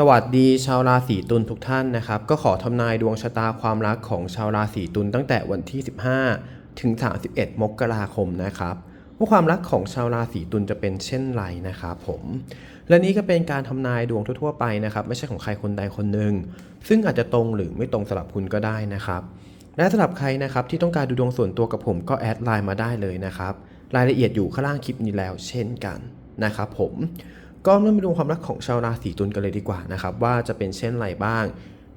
สวัสดีชาวราศีตุลทุกท่านนะครับ ก็ขอทำนายดวงชะตาความรักของชาวราศีตุลตั้งแต่วันที่ 15 ถึง 31 มกราคมนะครับว่าความรักของชาวราศีตุลจะเป็นเช่นไรนะครับผมและนี้ก็เป็นการทำนายดวงทั่วๆไปนะครับ ไม่ใช่ของใครคนใดคนหนึ่ง ซึ่งอาจจะตรงหรือไม่ตรงสำหรับคุณก็ได้นะครับ และสำหรับใครนะครับที่ต้องการดูดวงส่วนตัวกับผมก็แอดไลน์มาได้เลยนะครับรายละเอียดอยู่ข้างล่างคลิปนี้แล้วเช่นกันนะครับผม ก็เริ่มไปดูความรักของชาวราศีตุลกันเลยดีกว่านะครับว่าจะเป็นเช่นไรบ้าง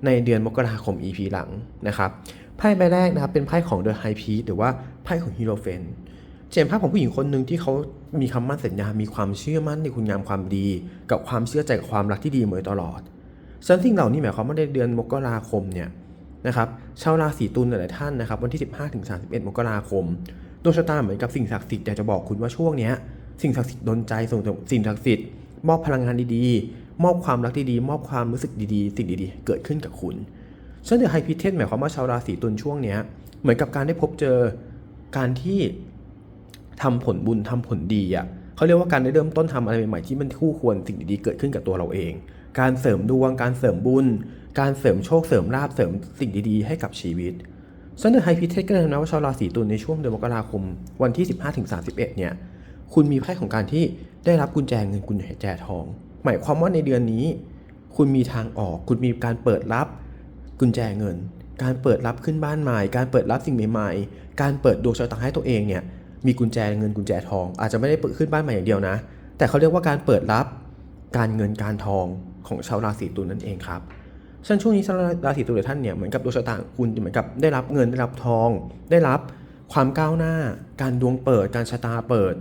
ในเดือนมกราคม EP หลังนะครับไพ่ใบแรกนะครับเป็นไพ่ของ The High p e a c หรือว่าไพ่ของฮีโรเฟนเจนภาพของผู้หญิงคนหนึ่งที่เขามีคำมั่นสัญญา มีความเชื่อมั่นในคุณงามความดี กับความเชื่อใจกับความรักที่ดีมาโดยตลอดซึ่งสิ่งเหล่านี้หมายความว่าในเดือนมกราคมเนี่ยนะครับชาวราศีตุลหลายๆท่านนะครับวันที่ 15ถึง31 มกราคมดวงชะตาเหมือนกับสิ่งศักดิ์สิทธิ์อยากจะบอกคุณว่าช่วงเนี้ยสิ่งศักดิ์สิทธิ์ดลใจส่งสิ่งศักดิ์สิทธิ์ มอบพลังงานดีๆ มอบความรักดีๆ มอบความรู้สึกดีๆ สิ่งดีๆ เกิดขึ้นกับคุณซึ่งเดอะไฮพิเทนหมายความว่าชาวราศีตุลช่วงเนี้ยเหมือนกับการได้พบเจอการที่ทำผลบุญทำผลดีอะเขาเรียกว่าการได้เริ่มต้นทำอะไรใหม่ๆที่มันคู่ควรสิ่งดีๆเกิดขึ้นกับตัวเราเอง การเสริมดวง การเสริมบุญ การเสริมโชคเสริมลาภเสริมสิ่งดีๆ ให้กับชีวิตซึ่งเดอะไฮพิเทนก็เลยนะว่าชาวราศีตุลในช่วงเดือนมกราคมวันที่ 15-31 เนี่ย คุณมีไพ่ของการที่ ได้รับกุญแจเงินกุญแจทอง หมายความว่าในเดือนนี้ คุณมีทางออก คุณมีการเปิดรับกุญแจเงิน การเปิดรับขึ้นบ้านใหม่ การเปิดรับสิ่งใหม่ๆ การเปิดดวงชะตาให้ตัวเองเนี่ยมีกุญแจเงินกุญแจทอง อาจจะไม่ได้เปิดขึ้นบ้านใหม่อย่างเดียวนะ แต่เขาเรียกว่าการเปิดรับการเงินการทองของชาวราศีตุลนั่นเองครับซึ่งช่วงนี้ชาวราศีตุลหลายท่านเนี่ยเหมือนกับดวงชะตาคุณเหมือนกับได้รับเงินได้รับทอง ได้รับความก้าวหน้า การดวงเปิด การชะตาเปิด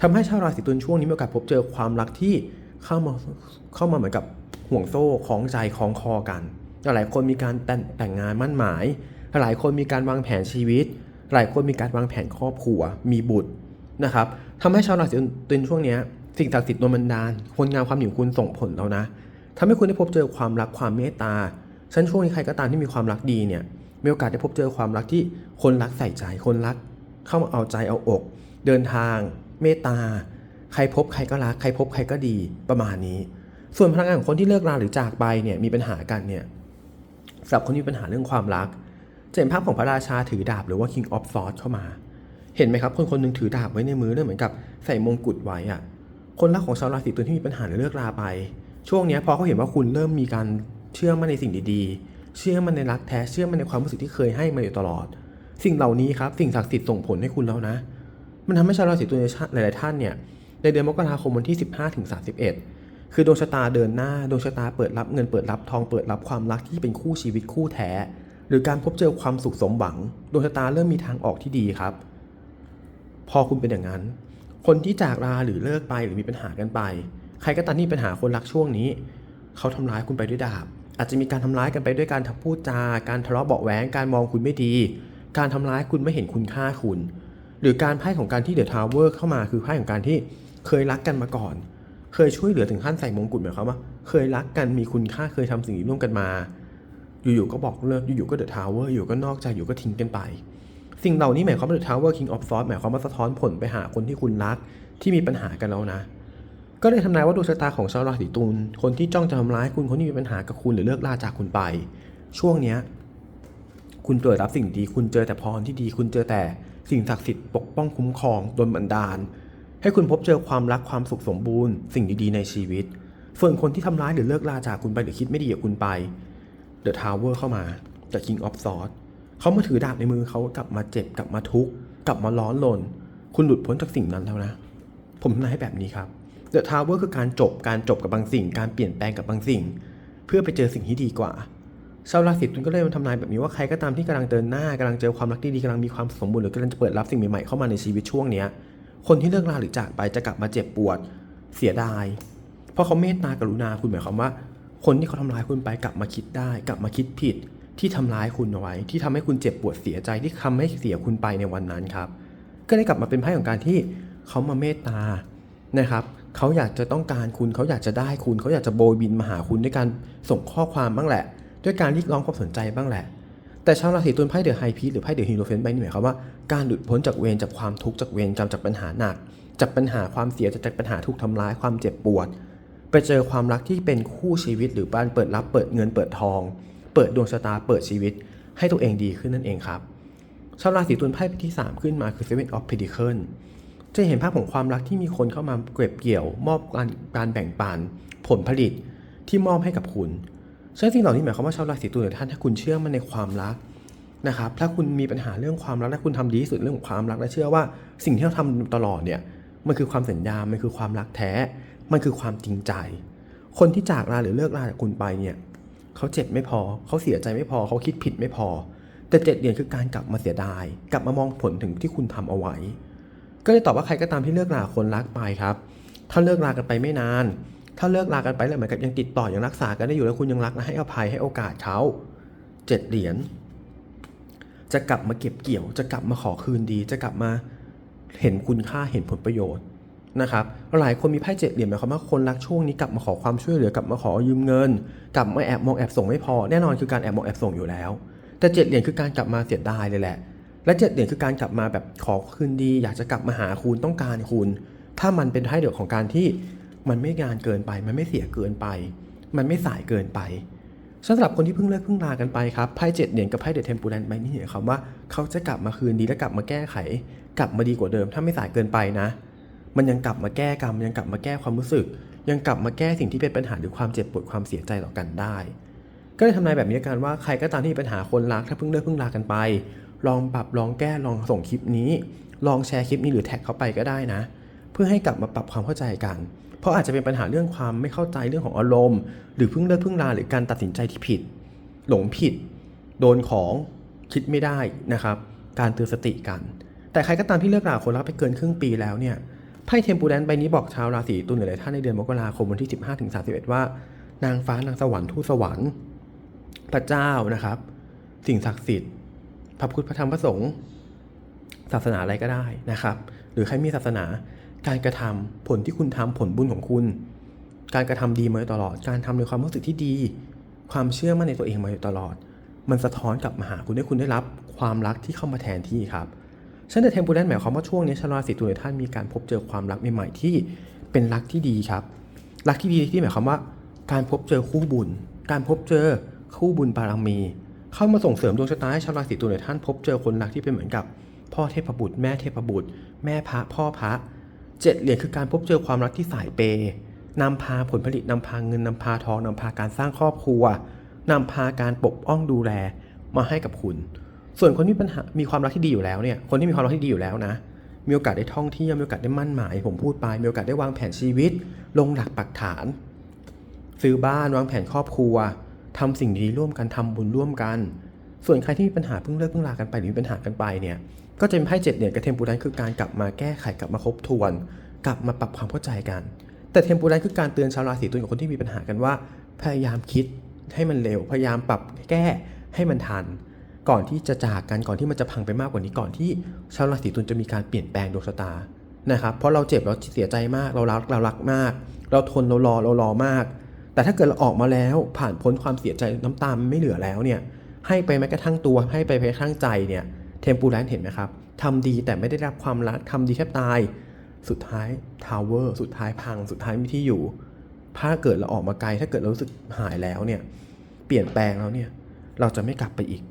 ทำให้ชาวราศีตุลช่วงนี้มีโอกาสพบเจอความรักที่เข้ามาเข้ามาเหมือนกับห่วงโซ่คล้องใจคล้องคอกัน หลายคนมีการแต่งแต่งงานมั่นหมาย หลายคนมีการวางแผนชีวิต หลายคนมีการวางแผนครอบครัว มีบุตรนะครับทำให้ชาวราศีตุลช่วงนี้สิ่งศักดิ์สิทธิ์โดนบันดาลคนงามความหนิวคุณส่งผลแล้วนะทำให้คุณได้พบเจอความรักความเมตตาฉันช่วงนี้ใครก็ตามที่มีความรักดีเนี่ยมีโอกาสได้พบเจอความรักที่คนรักใส่ใจคนรักเข้ามาเอาใจเอาอก เดินทาง เมตตา ใครพบใครก็รัก ใครพบใครก็ดีประมาณนี้ ส่วนพลังงานของคนที่เลิกราหรือจากไปเนี่ยมีปัญหากันเนี่ยสำหรับคนที่มีปัญหาเรื่องความรักจะเห็นภาพของพระราชาถือดาบหรือว่า King of Swords เข้ามา เห็นไหมครับ คนคนหนึงถือดาบไว้ในมือเนี่ยเหมือนกับใส่มงกุฎไว้อะคนรักของชาวราศีตุลที่มีปัญหาหรือเลิกราไป ช่วงนี้พอเขาเห็นว่าคุณเริ่มมีการเชื่อมั่นในสิ่งดีๆ เชื่อมั่นในรักแท้ เชื่อมั่นในความรู้สึกที่เคยให้มาอยู่ตลอด สิ่งเหล่านี้ครับ สิ่งศักดิ์สิทธิ์ส่งผลให้คุณแล้วนะ มันทำให้ชาวราศีตุลหลาย ๆ ท่านเนี่ยในเดือนมกราคมวันที่ 15ถึง31 คือดวงชะตาเดินหน้าดวงชะตาเปิดรับเงินเปิดรับทองเปิดรับความรักที่เป็นคู่ชีวิตคู่แท้ หรือการพบเจอความสุขสมหวังดวงชะตาเริ่มมีทางออกที่ดีครับ พอคุณเป็นอย่างนั้น คนที่จากลาหรือเลิกไปหรือมีปัญหากันไป ใครก็ตามที่ปัญหาคนรักช่วงนี้ เขาทำร้ายคุณไปด้วยดาบ อาจจะมีการทำร้ายกันไปด้วยการพูดจาการทะเลาะเบาะแว้งการมองคุณไม่ดี การทำร้ายคุณไม่เห็นคุณค่าคุณ หรือการไพ่ของการที่เดอะทาวเวอร์เข้ามาคือไพ่ของการที่เคยรักกันมาก่อน เคยช่วยเหลือถึงขั้นใส่มงกุฎหมายความว่าเคยรักกันมีคุณค่าเคยทำสิ่งนี้ร่วมกันมา อยู่ๆก็บอกเลิกอยู่ๆก็เดอะทาวเวอร์อยู่ก็นอกใจอยู่ก็ทิ้งกันไป สิ่งเหล่านี้หมายความว่าเดอะทาวเวอร์คิงออฟซอสหมายความว่าสะท้อนผลไปหาคนที่คุณรักที่มีปัญหากันแล้วนะก็เลยทำนายว่าดวงชะตาของชาวราศีตุลคนที่จ้องจะทำร้ายคุณคนที่มีปัญหากับคุณหรือเลิกลาจากคุณไป ช่วงเนี้ยคุณเปิดรับสิ่งดี คุณเจอแต่พรที่ดี คุณเจอแต่ สิ่งศักดิ์สิทธิ์ปกป้องคุ้มครองโดนบันดาล ให้คุณพบเจอความรักความสุขสมบูรณ์ สิ่งดีๆในชีวิต ส่วนคนที่ทำร้ายหรือเลิกลาจากคุณไปหรือคิดไม่ดีกับคุณไป The Tower เข้ามา The King of Swords เขามาถือดาบในมือเขากลับมาเจ็บกลับมาทุกข์กลับมาร้อนรนคุณหลุดพ้นจากสิ่งนั้นแล้วนะ ผมทำนายให้แบบนี้ครับ The Tower คือการจบการจบกับบางสิ่ง การเปลี่ยนแปลงกับบางสิ่ง เพื่อไปเจอสิ่งที่ดีกว่า ชาวราศีตุลก็เลยมาทำนายแบบนี้ว่าใครก็ตามที่กำลังเดินหน้ากำลังเจอความรักดีๆกำลังมีความสมบูรณ์หรือกำลังจะเปิดรับสิ่งใหม่ๆเข้ามาในชีวิตช่วงเนี้ยคนที่เลิกลาหรือจากไปจะกลับมาเจ็บปวดเสียดาย เพราะเขาเมตตากรุณาคุณหมายความว่า คนที่เขาทำร้ายคุณไปกลับมาคิดได้ กลับมาคิดผิด ที่ทำร้ายคุณเอาไว้ ที่ทำให้คุณเจ็บปวดเสียใจที่ทำให้เสียคุณไปในวันนั้นครับ ก็ได้กลับมาเป็นไพ่ของการที่เขามาเมตตานะครับเขาอยากจะต้องการคุณเขาอยากจะได้คุณเขาอยากจะโบยบินมาหาคุณด้วยการส่งข้อความบ้างแหละ ด้วยการเรียกร้องความสนใจบ้างแหละ แต่ชาวราศีตุลไพ่เดอะไฮพีหรือไพ่เดอะฮีโรเฟนใบนี้หมายความว่าการหลุดพ้นจากเวรจากความทุกข์จากเวรกรรมจากปัญหาหนัก จากปัญหาความเสียจากปัญหาถูกทำร้ายความเจ็บปวด ไปเจอความรักที่เป็นคู่ชีวิต หรือบ้านเปิดรับเปิดเงินเปิดทอง เปิดดวงชะตาเปิดชีวิต ให้ตัวเองดีขึ้นนั่นเองครับชาวราศีตุลไพ่ที่ 3 ขึ้นมาคือ Seven of Pentacles จะเห็นภาพของความรักที่มีคนเข้ามาเก็บเกี่ยว มอบการการแบ่งปัน ผลผลิตที่มอบให้กับคุณ ซึ่งสิ่งเหล่านี้หมายความว่าชาวราศีตุลท่านถ้าคุณเชื่อมันในความรักนะครับ ถ้าคุณมีปัญหาเรื่องความรักและคุณทำดีที่สุดเรื่องของความรักและเชื่อว่าสิ่งที่เราทำตลอดเนี่ยมันคือความสัญญา มันคือความรักแท้ มันคือความจริงใจ คนที่จากลาหรือเลิกลาจากคุณไปเนี่ยเขาเจ็บไม่พอ เขาเสียใจไม่พอ เขาคิดผิดไม่พอ แต่เจ็ดเหรียญคือการกลับมาเสียดาย กลับมามองผลถึงที่คุณทำเอาไว้ ก็เลยตอบว่าใครก็ตามที่เลิกลาคนรักไปครับ ถ้าเลิกลากันไปไม่นาน ถ้าเลิกลากันไปแล้วเหมือนกับยังติดต่อยังรักษากันได้อยู่แล้วคุณยังรักและให้อภัยให้โอกาสเขาเจ็ดเหรียญจะกลับมาเก็บเกี่ยว จะกลับมาขอคืนดี จะกลับมาเห็นคุณค่าเห็นผลประโยชน์นะครับหลายคนมีไพ่เจ็ดเหรียญหมายความว่าคนรักช่วงนี้กลับมาขอความช่วยเหลือกลับมาขอยืมเงิน กลับมาแอบมองแอบส่งไม่พอแน่นอนคือการแอบมองแอบส่งอยู่แล้ว แต่เจ็ดเหรียญคือการกลับมาเสียดายเลยแหละ และเจ็ดเหรียญคือการกลับมาแบบขอคืนดี อยากจะกลับมาหาคุณต้องการคุณ ถ้ามันเป็นไพ่เดียวของการที่ มันไม่งานเกินไป มันไม่เสียเกินไป มันไม่สายเกินไปสำหรับคนที่เพิ่งเลิกเพิ่งลากันไปครับไพ่เจ็ดเหรียญกับไพ่เดอะเทมปูแลนใบนี้หมายความว่าเขาจะกลับมาคืนดีและกลับมาแก้ไข กลับมาดีกว่าเดิมถ้าไม่สายเกินไปนะ มันยังกลับมาแก้กรรมยังกลับมาแก้ความรู้สึก ยังกลับมาแก้สิ่งที่เป็นปัญหาหรือความเจ็บปวดความเสียใจต่อกันได้ ก็เลยทำนายแบบนี้กันว่าใครก็ตามที่มีปัญหาคนรักถ้าเพิ่งเลิกเพิ่งลากันไป ลองปรับลองแก้ลองส่งคลิปนี้ ลองแชร์คลิปนี้หรือแท็กเขาไปก็ได้นะ เพื่อให้กลับมาปรับความเข้าใจกัน เพราะอาจจะเป็นปัญหาเรื่องความไม่เข้าใจเรื่องของอารมณ์ หรือเพิ่งเลิกเพิ่งลาหรือการตัดสินใจที่ผิด หลงผิด โดนของคิดไม่ได้นะครับ การเตือนสติกัน แต่ใครก็ตามที่เลิกราคนรักไปเกินครึ่งปีแล้วเนี่ยไพ่เทมปูแดนใบนี้บอกชาวราศีตุลหลายท่านในเดือนมกราคมวันที่ 15ถึง31 ว่า นางฟ้านางสวรรค์ทูตสวรรค์ พระเจ้านะครับ สิ่งศักดิ์สิทธิ์พระพุทธพระธรรมพระสงฆ์ศาสนาอะไรก็ได้นะครับ หรือใครมีศาสนา การกระทำผลที่คุณทำผลบุญของคุณ การกระทำดีมาตลอด การทำในความรู้สึกที่ดี ความเชื่อมั่นในตัวเองมาตลอด มันสะท้อนกลับมาหาคุณให้คุณได้รับความรักที่เข้ามาแทนที่ครับฉันเดอะเทมปูแลนหมายความว่าช่วงนี้ชาวราศีตุลท่านมีการพบเจอความรักใหม่ๆที่เป็นรักที่ดีครับ รักที่ดีที่หมายความว่า การพบเจอคู่บุญ การพบเจอคู่บุญบารมี เข้ามาส่งเสริมดวงชะตาให้ชาวราศีตุลท่านพบเจอคนรักที่เป็นเหมือนกับ พ่อเทพบุตร แม่เทพบุตร แม่พระพ่อพระ เจ็ดเหรียญคือการพบเจอความรักที่สายเปย์นำพาผลผลิตนำพาเงินนำพาทองนำพาการสร้างครอบครัวนำพาการปกป้องดูแลมาให้กับคุณ ส่วนคนที่มีปัญหามีความรักที่ดีอยู่แล้วเนี่ยคนที่มีความรักที่ดีอยู่แล้วนะ มีโอกาสได้ท่องเที่ยวมีโอกาสได้มั่นหมาย ผมพูดไปมีโอกาสได้วางแผนชีวิต ลงหลักปักฐาน ซื้อบ้านวางแผนครอบครัวทำสิ่งดีร่วมกันทำบุญร่วมกัน ส่วนใครที่มีปัญหาเพิ่งเลิกเพิ่งลากันไปหรือมีปัญหากันไปเนี่ย ก็จะเป็นไพ่เจ็ดเหรียญกับเทมปูรันคือการกลับมาแก้ไขกลับมาคบทวน กลับมาปรับความเข้าใจกัน แต่เทมปูรันคือการเตือนชาวราศีตุลกับคนที่มีปัญหากันว่า พยายามคิดให้มันเร็ว พยายามปรับแก้ให้มันทัน ก่อนที่จะจากกันก่อนที่มันจะพังไปมากกว่านี้ก่อนที่ชาวราศีตุลจะมีการเปลี่ยนแปลงดวงชะตานะครับเพราะเราเจ็บเราเสียใจมากเรารักเรารักมาก เราทนเรารอเรารอมาก แต่ถ้าเกิดเราออกมาแล้วผ่านพ้นความเสียใจน้ำตามไม่เหลือแล้วเนี่ยให้ไปแม้กระทั่งตัวให้ไปแม้กระทั่งใจเนี่ย เทมปูแลนเห็นไหมครับทำดีแต่ไม่ได้รับความรักทำดีแทบตาย สุดท้ายทาวเวอร์สุดท้ายพัง สุดท้ายไม่ที่อยู่ ถ้าเกิดเราออกมาไกล ถ้าเกิดเรารู้สึกหายแล้วเนี่ย เปลี่ยนแปลงแล้วเนี่ย เราจะไม่กลับไปอีก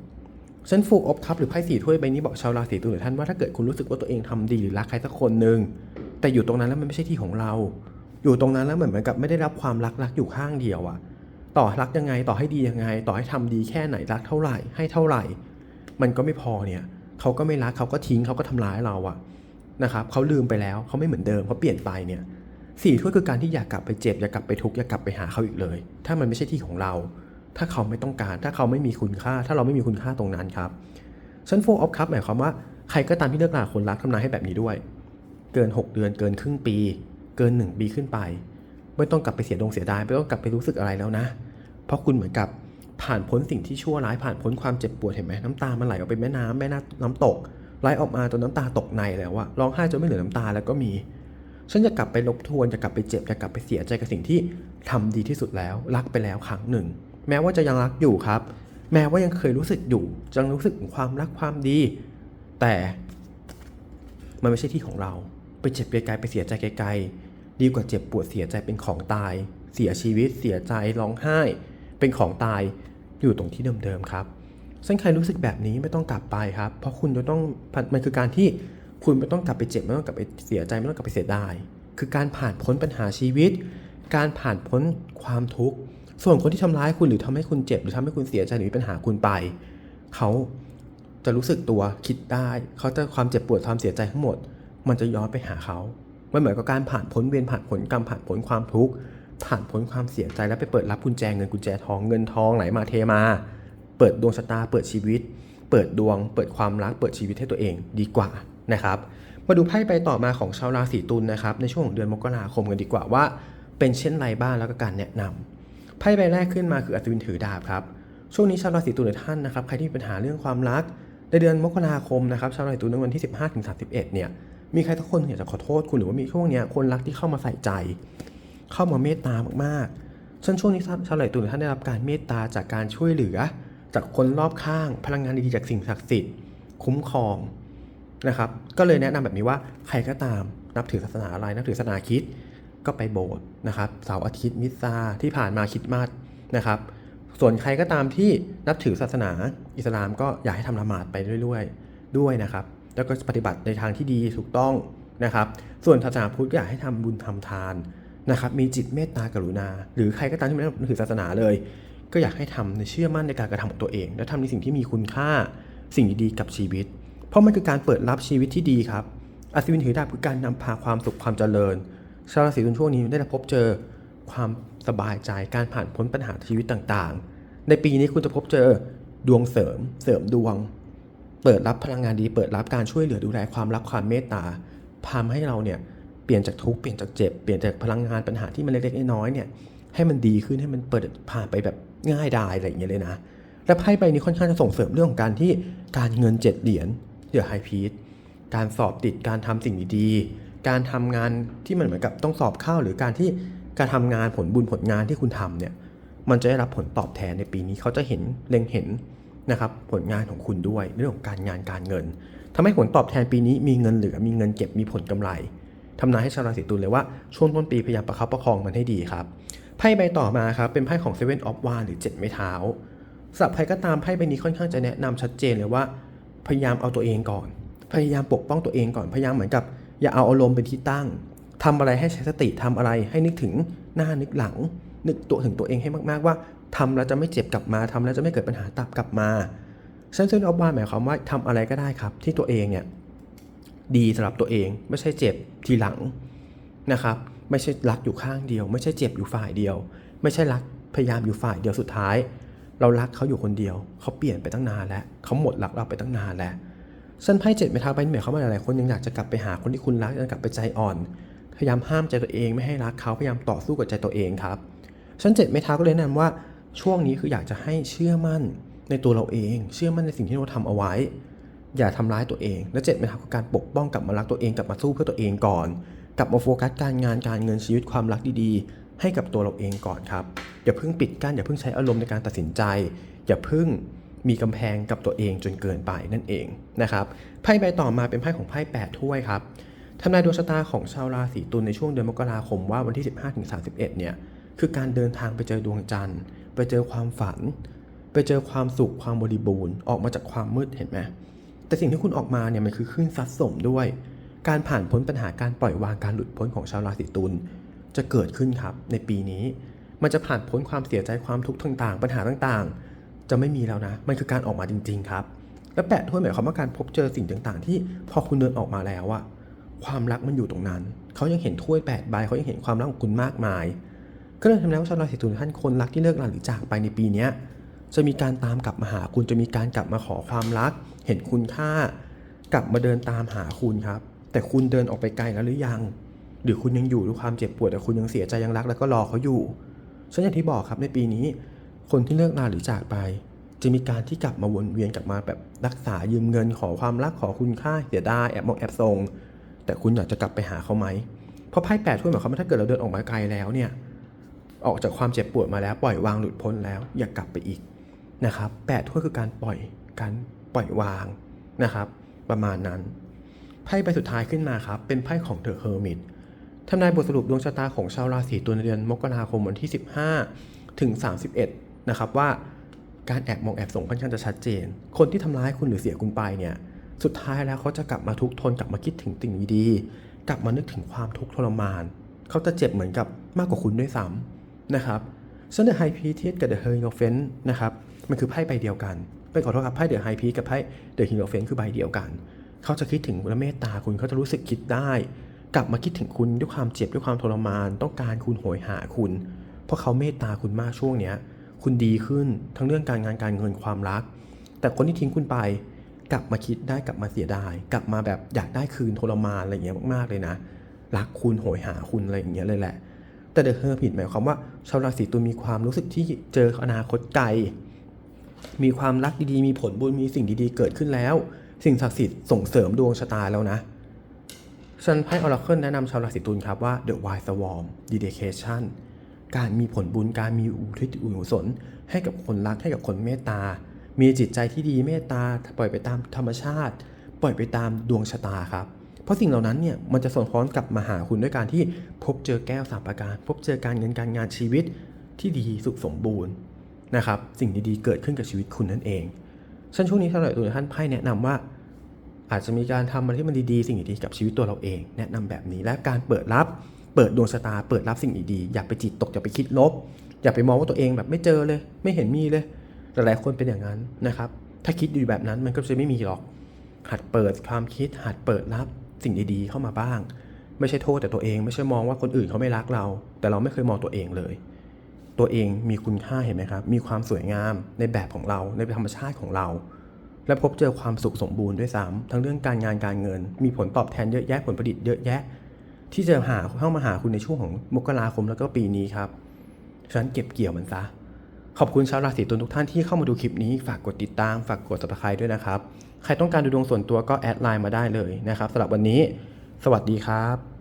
ฉันฟูกออฟคัพหรือไพ่สี่ถ้วยใบนี้บอกชาวราศีตุลท่านว่าถ้าเกิดคุณรู้สึกว่าตัวเองทำดีหรือรักใครสักคนหนึ่งแต่อยู่ตรงนั้นแล้วมันไม่ใช่ที่ของเรา อยู่ตรงนั้นแล้วเหมือนเหมือนกับไม่ได้รับความรักรักอยู่ข้างเดียวอะต่อรักยังไงต่อให้ดียังไง ต่อให้ทำดีแค่ไหนรักเท่าไหร่ให้เท่าไหร่ มันก็ไม่พอเนี่ย เขาก็ไม่รักเขาก็ทิ้งเขาก็ทำร้ายเราอะนะครับเขาลืมไปแล้วเขาไม่เหมือนเดิมเขาเปลี่ยนไปเนี่ยสี่ถ้วยคือการที่อยากกลับไปเจ็บอยากกลับไปทุกข์อยากกลับไปหาเขาอีกเลย ถ้ามันไม่ใช่ที่ของเรา ถ้าเขาไม่ต้องการ ถ้าเขาไม่มีคุณค่า ถ้าเราไม่มีคุณค่าตรงนั้นครับชั้นโฟออฟคัพหมายความว่าใครก็ตามที่เลิกลาคนรักทำนายให้แบบนี้ด้วย เกิน 6 เดือนเกินครึ่งปี เกิน 1 ปีขึ้นไป ไม่ต้องกลับไปเสียดงเสียดายไม่ต้องกลับไปรู้สึกอะไรแล้วนะ เพราะคุณเหมือนกับ ผ่านพ้นสิ่งที่ชั่วร้ายผ่านพ้นความเจ็บปวดเห็นไหมน้ำตามันไหลออกไปแม่น้ำแม่น้ำน้ำตกไหลออกมาจนน้ำตาตกในแล้วอะร้องไห้จนไม่เหลือน้ำตาแล้วก็มี ฉันจะกลับไปลบทวนจะกลับไปเจ็บจะกลับไปเสียใจกับสิ่งที่ทำดีที่สุดแล้ว รักไปแล้วครั้งหนึ่ง แม้ว่าจะยังรักอยู่ครับ แม้ว่ายังเคยรู้สึกอยู่ยังรู้สึกถึงความรักความดี แต่มันไม่ใช่ที่ของเรา ไปเจ็บไกลๆไปเสียใจไกลๆดีกว่าเจ็บปวดเสียใจเป็นของตาย เสียชีวิตเสียใจร้องไห้ เป็นของตายอยู่ตรงที่เดิมๆครับซึ่งใครรู้สึกแบบนี้ไม่ต้องกลับไปครับ เพราะคุณจะต้องมันคือการที่คุณไม่ต้องกลับไปเจ็บไม่ต้องกลับไปเสียใจไม่ต้องกลับไปเสียดาย คือการผ่านพ้นปัญหาชีวิต การผ่านพ้นความทุกข์ส่วนคนที่ทำร้ายคุณหรือทำให้คุณเจ็บ หรือทำให้คุณเสียใจหรือมีปัญหาคุณไป เขาจะรู้สึกตัวคิดได้ เขาจะความเจ็บปวดความเสียใจทั้งหมด มันจะย้อนไปหาเขามันเหมือนกับการผ่านพ้นเวรผ่านผลกรรมผ่านพ้นความทุกข์ ผ่านพ้นความเสียใจแล้วไปเปิดรับกุญแจเงินกุญแจทองเงินทองไหลมาเทมา เปิดดวงชะตาเปิดชีวิต เปิดดวง เปิดความรักเปิดชีวิตให้ตัวเองดีกว่านะครับมาดูไพ่ใบต่อมาของชาวราศีตุลนะครับในช่วงเดือนมกราคมกันดีกว่าว่า เป็นเช่นไรบ้างแล้วก็การแนะนำไพ่ใบแรกขึ้นมาคืออัศวินถือดาบครับช่วงนี้ชาวราศีตุลท่านนะครับใครที่มีปัญหาเรื่องความรัก ในเดือนมกราคมนะครับชาวราศีตุลในวันที่ 15ถึง31เนี่ยมีใครทุกคนอยากจะขอโทษคุณหรือว่ามีช่วงเนี้ยคนรักที่เข้ามาใส่ใจ เข้ามาเมตตามากๆฉันช่วงนี้ชาวราศีตุลท่านได้รับการเมตตาจากการช่วยเหลือ จากคนรอบข้าง พลังงานดีจากสิ่งศักดิ์สิทธิ์ คุ้มครองนะครับ ก็เลยแนะนำแบบนี้ว่าใครก็ตามนับถือศาสนาอะไรนับถือศาสนาคิดก็ไปโบสถ์นะครับเสาร์อาทิตย์มิสซาที่ผ่านมาคิดมาสนะครับ ส่วนใครก็ตามที่นับถือศาสนาอิสลามก็อยากให้ทำละหมาดไปเรื่อยๆ ด้วยนะครับ แล้วก็ปฏิบัติในทางที่ดีถูกต้องนะครับ ส่วนศาสนาพุทธก็อยากให้ทำบุญทำทาน นะครับมีจิตเมตตากรุณา หรือใครก็ตามที่ไม่นับถือศาสนาเลย ก็อยากให้ทำในเชื่อมั่นในการกระทำของตัวเอง และทำในสิ่งที่มีคุณค่าสิ่งดีๆกับชีวิต เพราะมันคือการเปิดรับชีวิตที่ดีครับอัศวินถือดาบคือการนำพาความสุขความเจริญ ชาวราศีตุลช่วงนี้ได้พบเจอความสบายใจการผ่านพ้นปัญหาชีวิตต่างๆ ในปีนี้คุณจะพบเจอดวงเสริม เสริมดวง เปิดรับพลังงานดี เปิดรับการช่วยเหลือดูแลความรักความเมตตาพาให้เราเนี่ย เปลี่ยนจากทุกข์เปลี่ยนจากเจ็บเปลี่ยนจากพลังงานปัญหาที่มันเล็กๆน้อยๆเนี่ยให้มันดีขึ้นให้มันเปิดผ่านไปแบบง่ายดายอะไรอย่างเงี้ยเลยนะ และไพ่ใบนี้ค่อนข้างจะส่งเสริมเรื่องของการที่การเงินเจ็ดเหรียญเดือไฮพีทการสอบติดการทำสิ่งดีๆการทำงานที่มันเหมือนกับต้องสอบเข้าหรือการที่การทำงานผลบุญผลงานที่คุณทำเนี่ยมันจะได้รับผลตอบแทนในปีนี้เขาจะเห็นเล็งเห็นนะครับผลงานของคุณด้วยเรื่องของการงานการเงินทำให้ผลตอบแทนปีนี้มีเงินเหลือมีเงินเก็บมีผลกำไร ทำนายให้ชาวราศีตุลเลยว่าช่วงต้นปีพยายามประคับประคองมันให้ดีครับไพ่ใบต่อมาครับเป็นไพ่ของ Seven of w a n d หรือ 7 ไม้เท้าสำหรับใครก็ตามไพ่ใบนี้ค่อนข้างจะแนะนำชัดเจนเลยว่า พยายามเอาตัวเองก่อน พยายามปกป้องตัวเองก่อนพยายามเหมือนกับ อย่าเอาอารมณ์เป็นที่ตั้งทำอะไรให้ใช้สติทำอะไรให้นึกถึงหน้านึกหลัง นึกตัวถึงตัวเองให้มากๆว่าทำแล้วจะไม่เจ็บกลับมาทำแล้วจะไม่เกิดปัญหาตับกลับมาเซนเซอร์ออฟวานหมายความว่าทำอะไรก็ได้ครับ ที่ตัวเองเนี่ย ดีสำหรับตัวเอง ไม่ใช่เจ็บทีหลังนะครับ ไม่ใช่รักอยู่ข้างเดียว ไม่ใช่เจ็บอยู่ฝ่ายเดียว ไม่ใช่รักพยายามอยู่ฝ่ายเดียวสุดท้าย เรารักเขาอยู่คนเดียวเขาเปลี่ยนไปตั้งนานแล้วเขาหมดรักเราไปตั้งนานแล้วเส้นไพ่เจ็ดเมทัลใบนี้หมายความว่าหลายๆคนยังอยากจะกลับไปหาคนที่คุณรักยังกลับไปใจอ่อน พยายามห้ามใจตัวเองไม่ให้รักเขาพยายามต่อสู้กับใจตัวเองครับชั้นเจ็ดเมทัลก็เลยแนะนำว่าช่วงนี้คืออยากจะให้เชื่อมั่นในตัวเราเอง เชื่อมั่นในสิ่งที่เราทำเอาไว้ อย่าทำร้ายตัวเอง และเจ็ดเมทัลคือการปกป้องกลับมารักตัวเองกลับมาสู้เพื่อตัวเองก่อน กลับมาโฟกัสการงานการเงินชีวิตความรักดีๆ ให้กับตัวเราเองก่อนครับอย่าเพิ่งปิดกั้นอย่าเพิ่งใช้อารมณ์ในการตัดสินใจ อย่าเพิ่งมีกำแพงกับตัวเองจนเกินไปนั่นเองนะครับไพ่ใบต่อมาเป็นไพ่ของไพ่8ถ้วยครับทำนายดวงชะตาของชาวราศีตุลในช่วงเดือนมกราคมว่าวันที่ 15-31เนี่ยคือการเดินทางไปเจอดวงจันทร์ไปเจอความฝัน ไปเจอความสุขความบริบูรณ์ออกมาจากความมืดเห็นไหม แต่สิ่งที่คุณออกมาเนี่ยมันคือคลื่นซัดสมด้วย การผ่านพ้นปัญหาการปล่อยวางการหลุดพ้นของชาวราศีตุลจะเกิดขึ้นครับในปีนี้ มันจะผ่านพ้นความเสียใจความทุกข์ต่างๆ ปัญหาต่างๆ จะไม่มีแล้วนะ มันคือการออกมาจริง ๆ ครับ และแปะถ้วยหมายความว่าการพบเจอสิ่งต่างๆ ที่พอคุณเดินออกมาแล้วอะความรักมันอยู่ตรงนั้น เขายังเห็นถ้วยแปดใบเขายังเห็นความรักของคุณมากมาย ก็เลยทำให้ชาวราศีตุลท่านคนรักที่เลิกราหรือจากไปในปีนี้จะมีการตามกลับมาหาคุณจะมีการกลับมาขอความรัก เห็นคุณค่ากลับมาเดินตามหาคุณครับ แต่คุณเดินออกไปไกลแล้วหรือยัง หรือคุณยังอยู่ด้วยความเจ็บปวดแต่คุณยังเสียใจยังรักแล้วก็รอเขาอยู่ฉันอย่างที่บอกครับในปีนี้ คนที่เลิกราหรือจากไป จะมีการที่กลับมาวนเวียนกลับมาแบบรักษายืมเงินขอความรักขอคุณค่าเสียได้แอบมองแอบทรงแต่คุณอยากจะกลับไปหาเขาไหมเพราะไพ่แปดถ้วยหมายความว่าถ้าเกิดเราเดินออกมาไกลแล้วเนี่ยออกจากความเจ็บปวดมาแล้วปล่อยวางหลุดพ้นแล้ว อย่ากกลับไปอีกนะครับแปดถ้วยคือการปล่อยการ ปล่อยวางนะครับ ประมาณนั้น ไพ่ใบสุดท้ายขึ้นมาครับ เป็นไพ่ของเดอะเฮอร์มิตทำนายบทสรุปดวงชะตาของชาวราศีตุลในเดือนมกราคมวันที่ 15 ถึง 31 นะครับว่าการแอบมองแอบส่งค่อนข้างจะชัดเจน คนที่ทำร้ายคุณหรือเสียคุณไปเนี่ย สุดท้ายแล้วเขาจะกลับมาทุกทนกลับมาคิดถึงสิ่งดีๆกลับมานึกถึงความทุกข์ทรมาน เขาจะเจ็บเหมือนกับมากกว่าคุณด้วยซ้ำนะครับส่วนเดอะไฮพีเทียกับเดอะเฮอร์โนเฟนนะครับ มันคือไพ่ใบเดียวกัน เป็นขอโทษครับไพ่เดอะไฮพีกับไพ่เดอะฮิโนเฟนคือใบเดียวกัน เขาจะคิดถึงและเมตตาคุณเขาจะรู้สึกคิดได้ กลับมาคิดถึงคุณด้วยความเจ็บด้วยความทรมาน ต้องการคุณโหยหาคุณ เพราะเขาเมตตาคุณมากช่วงเนี้ย คุณดีขึ้นทั้งเรื่องการงานการเงินความรัก แต่คนที่ทิ้งคุณไป กลับมาคิดได้กลับมาเสียดาย กลับมาแบบอยากได้คืนทรมานอะไรอย่างเงี้ยมากๆเลยนะรักคุณโหยหาคุณอะไรอย่างเงี้ยเลยแหละ แต่เดอะเฮอร์ผิดหมายความว่าชาวราศีตุลมีความรู้สึกที่เจออนาคตไกล มีความรักดีๆ มีผลบุญ มีสิ่งดีๆ เกิดขึ้นแล้ว สิ่งศักดิ์สิทธิ์ส่งเสริมดวงชะตาแล้วนะฉันไพ่ออราเคิลแนะนำชาวราศีตุลครับว่า The Wise Swarm Dedication การมีผลบุญ การมีอุทิศอุกุศลให้กับคนรัก ให้กับคนเมตตา มีจิตใจที่ดีเมตตา ปล่อยไปตามธรรมชาติ ปล่อยไปตามดวงชะตาครับ เพราะสิ่งเหล่านั้นเนี่ยมันจะส่งพ้อนกลับมาหาคุณด้วยการที่พบเจอแก้วสามประการ พบเจอการเงินการงานชีวิตที่ดีสุขสมบูรณ์ นะครับสิ่งดีๆเกิดขึ้นกับชีวิตคุณนั่นเองฉันช่วงนี้สำหรับตัวท่านไพ่แนะนำว่า อาจจะมีการทำอะไรที่มันดีๆ สิ่งดีๆกับชีวิตตัวเราเอง แนะนำแบบนี้และการเปิดรับเปิดดวงชะตาเปิดรับสิ่งดีๆอย่าไปจิตตกอย่าไปคิดลบ อย่าไปมองว่าตัวเองแบบไม่เจอเลย ไม่เห็นมีเลยหลายๆคนเป็นอย่างนั้นนะครับ ถ้าคิดอยู่แบบนั้นมันก็จะไม่มีหรอก หัดเปิดความคิด หัดเปิดรับสิ่งดีๆ เข้ามาบ้าง ไม่ใช่โทษแต่ตัวเอง ไม่ใช่มองว่าคนอื่นเขาไม่รักเรา แต่เราไม่เคยมองตัวเองเลย ตัวเองมีคุณค่าเห็นไหมครับ มีความสวยงามในแบบของเราในธรรมชาติของเรา และพบเจอความสุขสมบูรณ์ด้วยซ้ำทั้งเรื่องการงานการเงิน มีผลตอบแทนเยอะแยะผลผลิตเยอะแยะ ที่จะหาเข้ามาหาคุณในช่วงของมกราคมแล้วก็ปีนี้ครับฉะนั้นเก็บเกี่ยวมันซะขอบคุณชาวราศีตุลทุกท่านที่เข้ามาดูคลิปนี้ฝากกดติดตามฝากกด subscribe ด้วยนะครับ ใครต้องการดูดวงส่วนตัวก็แอดไลน์มาได้เลยนะครับสำหรับวันนี้ สวัสดีครับ